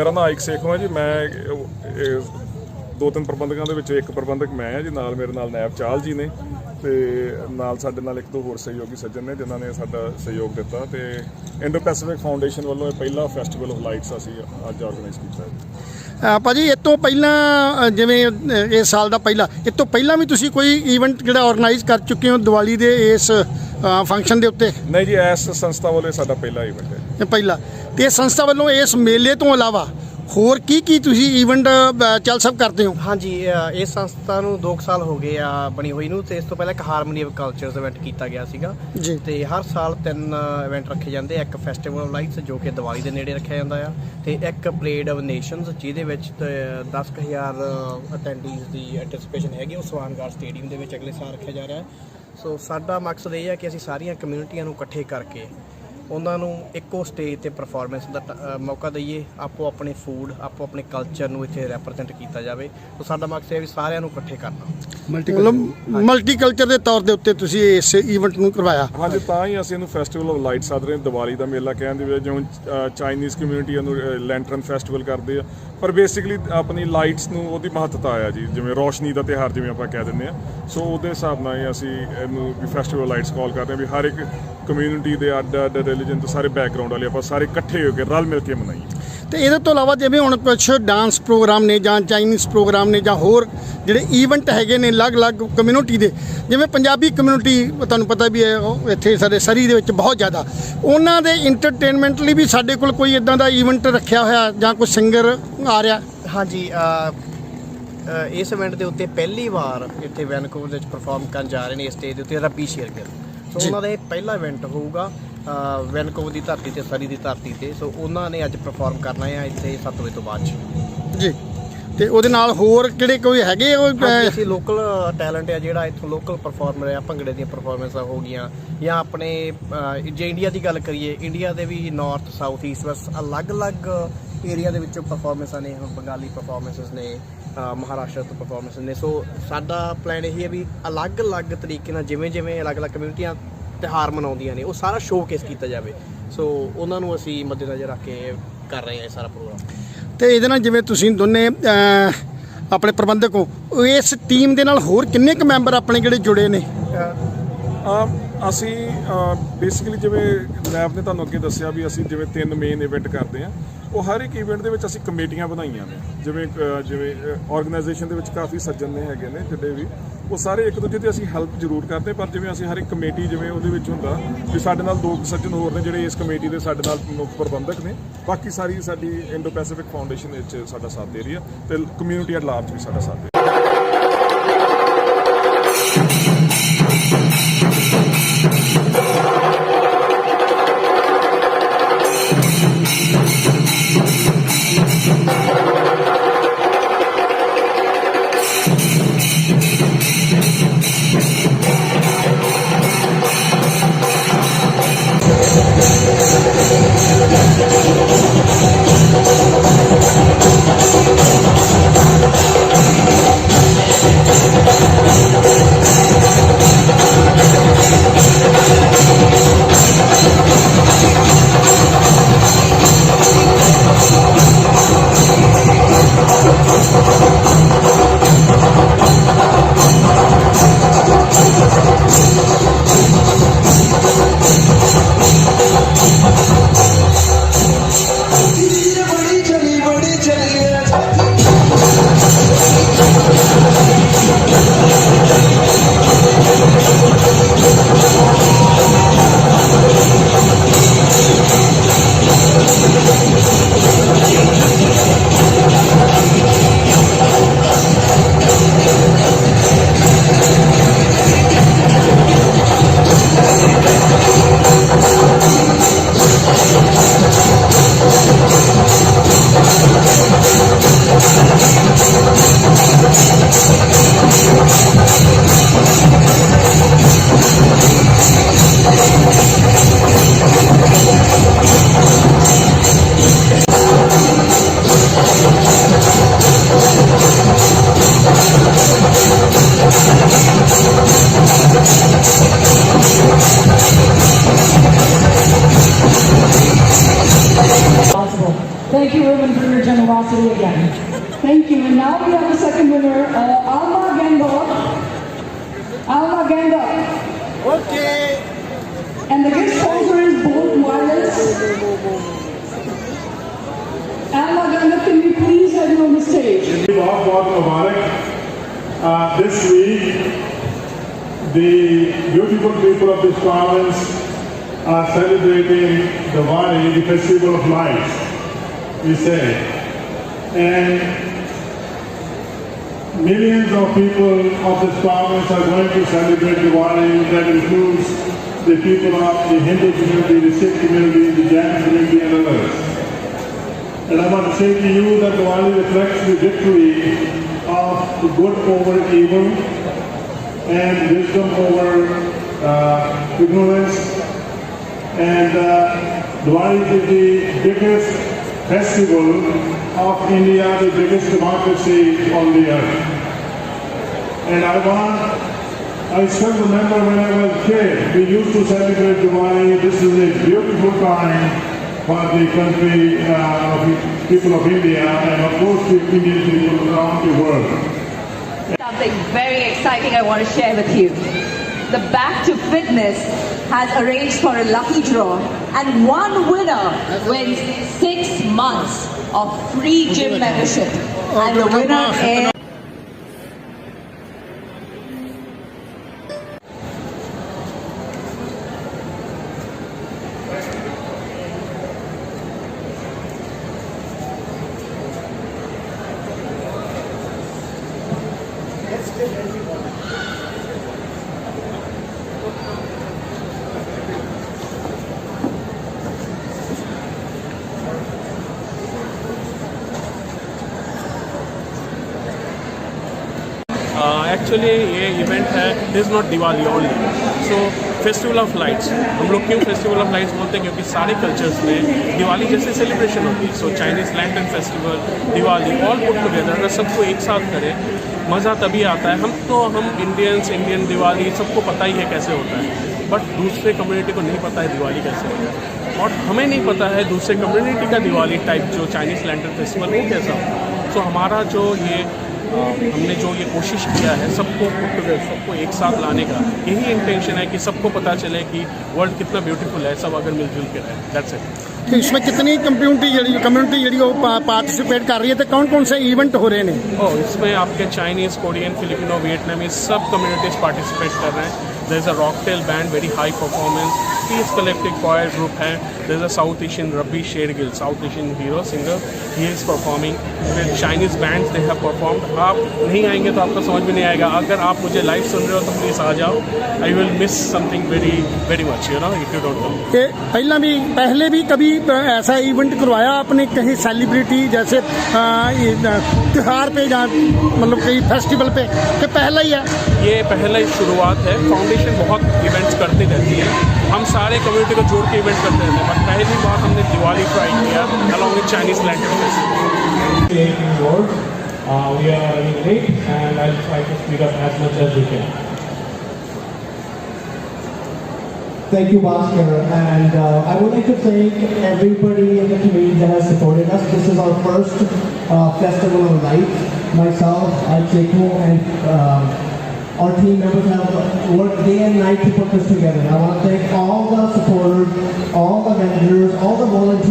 ਮੇਰਾ ਨਾਮ ਆਇਕ ਸੇਖੋਂ ਹੈ ਜੀ। ਮੈਂ ਦੋ ਤਿੰਨ ਪ੍ਰਬੰਧਕਾਂ ਦੇ ਵਿੱਚੋਂ ਇੱਕ ਪ੍ਰਬੰਧਕ ਮੈਂ ਹਾਂ ਜੀ। ਨਾਲ ਮੇਰੇ ਨਾਲ ਨਾਇਬ ਚਾਲ ਜੀ ਨੇ ਤੇ ਨਾਲ ਸਾਡੇ ਨਾਲ ਇੱਕ ਦੋ ਹੋਰ ਸਹਿਯੋਗੀ ਸੱਜਣ ਨੇ ਜਿਨ੍ਹਾਂ ਨੇ ਸਾਡਾ ਸਹਿਯੋਗ ਦਿੱਤਾ ਤੇ ਇੰਡੋ ਪੈਸੀਫਿਕ ਫਾਊਂਡੇਸ਼ਨ ਵੱਲੋਂ ਇਹ ਪਹਿਲਾ ਫੈਸਟੀਵਲ ਆਫ ਲਾਈਟਸ ਅਸੀਂ ਅੱਜ ਆਰਗੇਨਾਈਜ਼ ਕੀਤਾ ਹੈ। ਅ, ਭਾਜੀ ਇਹ ਤੋਂ ਪਹਿਲਾਂ ਜਿਵੇਂ ਇਸ ਸਾਲ ਦਾ ਪਹਿਲਾ ਇਹ ਤੋਂ ਪਹਿਲਾਂ ਵੀ ਤੁਸੀਂ ਕੋਈ ਇਵੈਂਟ ਜਿਹੜਾ ਆਰਗੇਨਾਈਜ਼ ਕਰ ਚੁੱਕੇ ਹੋ ਦੀਵਾਲੀ ਦੇ ਇਸ ਫੰਕਸ਼ਨ ਦੇ ਉੱਤੇ? ਨਹੀਂ ਜੀ ਇਸ ਸੰਸਥਾ ਵੱਲੋਂ ਇਹ ਸਾਡਾ ਪਹਿਲਾ ਇਵੈਂਟ ਹੈ। ਇਹ ਪਹਿਲਾ। ਤੇ ਇਹ ਸੰਸਥਾ ਵੱਲੋਂ ਇਸ ਮੇਲੇ ਤੋਂ ਇਲਾਵਾ ਹੋਰ ਕੀ ਕੀ ਤੁਸੀਂ ਇਵੈਂਟ ਚੱਲ ਸਭ ਕਰਦੇ ਹੋ? ਹਾਂਜੀ ਅ, ਇਸ ਸੰਸਥਾ ਨੂੰ 2 ਸਾਲ ਹੋ ਗਏ ਆ ਬਣੀ ਹੋਈ ਨੂੰ ਤੇ ਇਸ ਤੋਂ ਪਹਿਲਾਂ ਇੱਕ ਹਾਰਮੋਨੀ ਆਫ ਕਲਚਰਸ ਇਵੈਂਟ ਕੀਤਾ ਗਿਆ ਸੀਗਾ। ਜੀ। ਤੇ ਹਰ ਸਾਲ ਤਿੰਨ ਇਵੈਂਟ ਰੱਖੇ ਜਾਂਦੇ ਆ। ਇੱਕ ਫੈਸਟੀਵਲ ਆਫ ਲਾਈਟਸ ਜੋ ਕਿ ਦੀਵਾਲੀ ਦੇ ਨੇੜੇ ਰੱਖਿਆ ਜਾਂਦਾ ਆ ਤੇ ਇੱਕ ਪਰੇਡ ਆਫ ਨੇਸ਼ਨਸ ਜਿਹਦੇ ਵਿੱਚ ਤੇ 10000 ਅਟੈਂਡੀਜ਼ ਦੀ ਐਂਟੀਸਪੇਸ਼ਨ ਹੈਗੀ ਉਹ ਸਵਾਨਗਾਰ ਸਟੇਡੀਅਮ ਦੇ ਵਿੱਚ ਅਗਲੇ ਸਾਲ ਰੱਖਿਆ ਜਾ ਰਿਹਾ ਹੈ। ਸੋ ਸਾਡਾ ਮਕਸਦ ਇਹ ਹੈ ਕਿ ਅਸੀਂ ਸਾਰੀਆਂ ਕਮਿਊਨਿਟੀਆਂ ਨੂੰ ਇਕੱਠੇ ਕਰਕੇ ਉਹਨਾਂ ਨੂੰ ਇੱਕੋ ਸਟੇਜ ਤੇ ਪਰਫਾਰਮੈਂਸ ਦਾ ਟ- ਅ, ਮੌਕਾ ਦਈਏ ਆਪੋ ਆਪਣੇ ਫੂਡ ਆਪੋ ਆਪਣੇ ਕਲਚਰ ਨੂੰ ਇੱਥੇ ਰੈਪਰੈਜ਼ੈਂਟ ਕੀਤਾ ਜਾਵੇ। ਸੋ ਸਾਡਾ ਮਕਸਦ ਇਹ ਹੈ ਵੀ ਸਾਰਿਆਂ ਨੂੰ ਇਕੱਠੇ ਕਰਨਾ। ਮਤਲਬ ਮਲਟੀਕਲਚਰ ਦੇ ਤੌਰ ਦੇ ਉੱਤੇ ਤੁਸੀਂ ਇਸ ਇਵੈਂਟ ਨੂੰ ਕਰਵਾਇਆ। ਹਾਂਜੀ ਤਾਂ ਹੀ ਅਸੀਂ ਇਹਨੂੰ ਫੈਸਟੀਵਲ ਆਫ ਲਾਈਟ ਸੱਦ ਰਹੇ ਹਾਂ ਦੀਵਾਲੀ ਦਾ ਮੇਲਾ ਕਹਿੰਦੇ ਵੀ ਜਿਵੇਂ ਚਾਈਨੀਜ਼ ਕਮਿਊਨਿਟੀ ਇਹਨੂੰ ਲੈਂਟਰਨ ਫੈਸਟੀਵਲ ਕਰਦੇ ਆ। ਪਰ ਬੇਸਿਕਲੀ ਆਪਣੀ ਲਾਈਟਸ ਨੂੰ ਉਹਦੀ ਮਹੱਤਤਾ ਆ ਜੀ ਜਿਵੇਂ ਰੋਸ਼ਨੀ ਦਾ ਤਿਉਹਾਰ ਜਿਵੇਂ ਆਪਾਂ ਕਹਿ ਦਿੰਦੇ ਆ। ਸੋ ਉਹਦੇ ਹਿਸਾਬ ਨਾਲ ਹੀ ਅਸੀਂ ਇਹਨੂੰ ਵੀ ਫੈਸਟੀਵਲ ਲਾਈਟਸ ਕਾਲ ਕਰਦੇ ਆ ਵੀ ਹਰ ਇੱਕ ਕਮਿਊਨਿਟੀ ਦੇ ਅੱਡ ਅੱਡ ਤੋਂ ਸਾਰੇ ਬੈਕਗ੍ਰਾਉਂਡ ਵਾਲੇ ਆਪਾਂ ਸਾਰੇ ਇਕੱਠੇ ਹੋ ਕੇ ਰਲ ਮਿਲ ਕੇ ਮਨਾਈਏ। ਤੇ ਇਹਦੇ ਤੋਂ ਇਲਾਵਾ ਜਿਵੇਂ ਹੁਣ ਕੁਝ ਡਾਂਸ ਪ੍ਰੋਗਰਾਮ ਨੇ ਜਾਂ ਚਾਈਨੀਜ਼ ਪ੍ਰੋਗਰਾਮ ਨੇ ਜਾਂ ਹੋਰ ਜਿਹੜੇ ਇਵੈਂਟ ਹੈਗੇ ਨੇ ਅਲੱਗ-ਅਲੱਗ ਕਮਿਊਨਿਟੀ ਦੇ ਜਿਵੇਂ ਪੰਜਾਬੀ ਕਮਿਊਨਿਟੀ ਤੁਹਾਨੂੰ ਪਤਾ ਵੀ ਹੈ ਉਹ ਇੱਥੇ ਸਾਡੇ ਸਰੀ ਦੇ ਵਿੱਚ ਬਹੁਤ ਜ਼ਿਆਦਾ। ਉਹਨਾਂ ਦੇ ਐਂਟਰਟੇਨਮੈਂਟ ਲਈ ਵੀ ਸਾਡੇ ਕੋਲ ਕੋਈ ਇਦਾਂ ਦਾ ਇਵੈਂਟ ਰੱਖਿਆ ਹੋਇਆ ਜਾਂ ਕੋਈ ਸਿੰਗਰ ਆ ਰਿਹਾ? ਹਾਂਜੀ ਇਸ ਇਵੈਂਟ ਦੇ ਉੱਤੇ ਪਹਿਲੀ ਵਾਰ ਇੱਥੇ ਵੈਨਕੂਵਰ ਦੇ ਵਿੱਚ ਪਰਫਾਰਮ ਕਰਨ ਜਾ ਰਹੇ ਨੇ ਇਸ ਸਟੇਜ ਦੇ ਉੱਤੇ ਰੱਬੀ ਸ਼ੇਰਗਿਲ ਸੋ। ਉਹਨਾਂ ਦਾ ਇਹ ਪਹਿਲਾ ਇਵੈਂਟ ਹੋਊਗਾ। ਵੈਨਕੂਵਰ ਦੀ ਧਰਤੀ ਤੇ ਸਰੀ ਦੀ ਧਰਤੀ ਤੇ। ਸੋ ਉਹਨਾਂ ਨੇ ਅੱਜ ਪਰਫਾਰਮ ਕਰਨਾ ਹੈ ਇੱਥੇ 7 ਵਜੇ ਤੋਂ ਬਾਅਦ 'ਚ। ਜੀ। ਤੇ ਉਹਦੇ ਨਾਲ ਹੋਰ ਕਿਹੜੇ ਕੋਈ ਹੈਗੇ ਉਹ ਅਸੀਂ ਲੋਕਲ ਟੈਲੈਂਟ ਹੈ ਜਿਹੜਾ ਇੱਥੋਂ ਲੋਕਲ ਪਰਫਾਰਮਰ ਆ ਭੰਗੜੇ ਦੀਆਂ ਪਰਫਾਰਮੈਂਸਾਂ ਹੋ ਗਈਆਂ। ਜਾਂ ਆਪਣੇ ਜੇ ਇੰਡੀਆ ਦੀ ਗੱਲ ਕਰੀਏ ਇੰਡੀਆ ਦੇ ਵੀ ਨਾਰਥ ਸਾਊਥ ਈਸਟ ਵੈਸਟ ਅਲੱਗ-ਅਲੱਗ ਏਰੀਆ ਦੇ ਵਿੱਚੋਂ ਪਰਫਾਰਮੈਂਸਾਂ ਨੇ ਹੁਣ ਬੰਗਾਲੀ ਪਰਫਾਰਮੈਂਸਸ ਨੇ ਮਹਾਰਾਸ਼ਟਰ ਤੋਂ ਪਰਫਾਰਮੈਂਸ ਨੇ। ਸੋ ਸਾਡਾ ਪਲਾਨ ਇਹ ਹੈ ਵੀ ਅਲੱਗ-ਅਲੱਗ ਤਰੀਕੇ ਨਾਲ ਜਿਵੇਂ-ਜਿਵੇਂ ਅਲੱਗ-ਅਲੱਗ ਕਮਿਊਨਿਟੀਆਂ ਤਿਉਹਾਰ ਮਨਾਉਂਦੀਆਂ ਨੇ ਉਹ ਸਾਰਾ ਸ਼ੋਕੇਸ ਕੀਤਾ ਜਾਵੇ। ਸੋ ਉਹਨਾਂ ਨੂੰ ਅਸੀਂ ਮੱਦੇਨਜ਼ਰ ਰੱਖ ਕੇ ਕਰ ਰਹੇ ਹਾਂ ਇਹ ਸਾਰਾ ਪ੍ਰੋਗਰਾਮ ਤੇ ਇਹਦੇ ਨਾਲ ਜਿਵੇਂ ਤੁਸੀਂ ਦੋਨੇ ਆਪਣੇ ਪ੍ਰਬੰਧਕ ਹੋ ਇਸ ਟੀਮ ਦੇ ਨਾਲ ਹੋਰ ਕਿੰਨੇ ਕੁ ਮੈਂਬਰ ਆਪਣੇ ਜਿਹੜੇ ਜੁੜੇ ਨੇ? ਆ ਅਸੀਂ ਬੇਸਿਕਲੀ ਜਿਵੇਂ ਲੈਬ ਨੇ ਤੁਹਾਨੂੰ ਅੱਗੇ ਦੱਸਿਆ ਵੀ ਅਸੀਂ ਜਿਵੇਂ ਤਿੰਨ ਮੇਨ ਇਵੈਂਟ ਕਰਦੇ ਆ ਉਹ ਹਰ ਇੱਕ ਇਵੈਂਟ ਦੇ ਵਿੱਚ ਅਸੀਂ ਕਮੇਟੀਆਂ ਬਣਾਈਆਂ ਨੇ। ਜਿਵੇਂ ਜਿਵੇਂ ਆਰਗੇਨਾਈਜੇਸ਼ਨ ਦੇ ਵਿੱਚ ਕਾਫੀ ਸੱਜਣ ਨੇ ਹੈਗੇ ਨੇ ਜਿਹੜੇ ਵੀ। ਉਹ ਸਾਰੇ ਇੱਕ ਦੂਜੇ ਦੀ ਅਸੀਂ ਹੈਲਪ ਜ਼ਰੂਰ ਕਰਦੇ, ਪਰ ਜਿਵੇਂ ਅਸੀਂ ਹਰ ਇੱਕ ਕਮੇਟੀ ਜਿਵੇਂ ਉਹਦੇ ਵਿੱਚ ਹੁੰਦਾ ਵੀ ਸਾਡੇ ਨਾਲ ਦੋ ਸੱਜਣ ਹੋਰ ਨੇ ਜਿਹੜੇ ਇਸ ਕਮੇਟੀ ਦੇ ਸਾਡੇ ਨਾਲ ਮੁੱਖ ਪ੍ਰਬੰਧਕ ਨੇ, ਬਾਕੀ ਸਾਰੀ ਸਾਡੀ ਇੰਡੋ ਪੈਸੀਫਿਕ ਫਾਊਂਡੇਸ਼ਨ ਵਿੱਚ ਸਾਡਾ ਸਾਥ ਦੇ ਰਹੀ ਹੈ ਤੇ ਕਮਿਊਨਿਟੀ ਐਟ ਲਾਰਜ ਵੀ ਸਾਡਾ ਸਾਥ ਦੇ ਰਹੀ ਹੈ। possible. Thank you, Ruben, for your generosity again. Thank you. And now we have the second winner, uh, Alma Gendor. Alma Gendor. Okay. And the gift sponsor is Bolt Wireless. Alma Gendor, can you please have you on the stage? Uh, this week, the beautiful people of this province are celebrating the Wari, the festival of lights we say. And millions of people of this province are going to celebrate Diwali. That includes the people of the Hindu community, the Sikh community, the Jain community, and others. And I want to say to you that Diwali reflects the victory of good over evil and wisdom over uh, ignorance. And uh, Diwali is the biggest festival of India, the biggest democracy on the earth. And I want, I still remember when I was a kid, we used to celebrate Diwali. This is a beautiful time for the country uh, people of India and of course the Indian people around the world. Something very exciting I want to share with you. The Back to Fitness has arranged for a lucky draw, and one winner wins six months of free gym membership. And the winner is. Actually ये event है is not Diwali only so festival of lights हम लोग क्यों festival of lights बोलते हैं? क्योंकि सारे cultures में दिवाली जैसे सेलिब्रेशन होती है. So Chinese lantern festival Diwali all put together अगर सबको एक साथ करें, मज़ा तभी आता है. हम तो हम इंडियंस इंडियन दिवाली सबको पता ही है कैसे होता है. बट दूसरे कम्युनिटी को नहीं पता है दिवाली कैसे होता है. और हमें नहीं पता है दूसरे कम्युनिटी का दिवाली टाइप जो चाइनीज़ लैंटन फेस्टिवल वो कैसा होता है. सो हमारा जो ये हमने जो ये कोशिश किया है सबको सबको एक साथ लाने का यही इंटेंशन है कि सबको पता चले कि वर्ल्ड कितना ब्यूटीफुल है सब अगर मिलजुल के रहे। दैट्स इट तो इसमें कितनी कम्युनिटी जड़ी कम्युनिटी जड़ी वो पार्टिसिपेट कर रही है तो कौन कौन से इवेंट हो रहे हैं? ओ इसमें आपके चाइनीज़ कोरियन फिलिपिनो वियतनामीज सब कम्युनिटीज़ पार्टिसिपेट कर रहे हैं। There is a rocktail band very high performance piece collective choir group है। Is a South Asian Rabbi Shergill South Asian hero singer he is performing with Chinese band they have performed आप नहीं आएँगे तो आपको समझ में नहीं आएगा। अगर आप मुझे लाइव सुन रहे हो तो प्लीज़ आ जाओ। I will miss something very very much you know if you don't know कि पहला भी पहले भी कभी ऐसा इवेंट करवाया आपने कहीं सेलिब्रिटी जैसे त्योहार पे या मतलब कहीं फेस्टिवल पे? कि पहला ही है। ये पहला ही शुरुआत है। फाउंडेशन बहुत इवेंट्स करती रहती है। हम सारे कम्युनिटी को जोड़ के इवेंट करते रहते हैं बट पहली बार हमने दिवाली ट्राई किया along with Chinese lantern festival late in work. Uh, we are running late and I'll try to speed up as much as we can. Thank you, Bhaskar. And uh, I would like to thank everybody in the community that has supported us. This is our first uh, Festival of Light. Myself, Chiku, and um, our team members have worked day and night to put this together. I want to thank all the supporters, all the vendors, all the volunteers.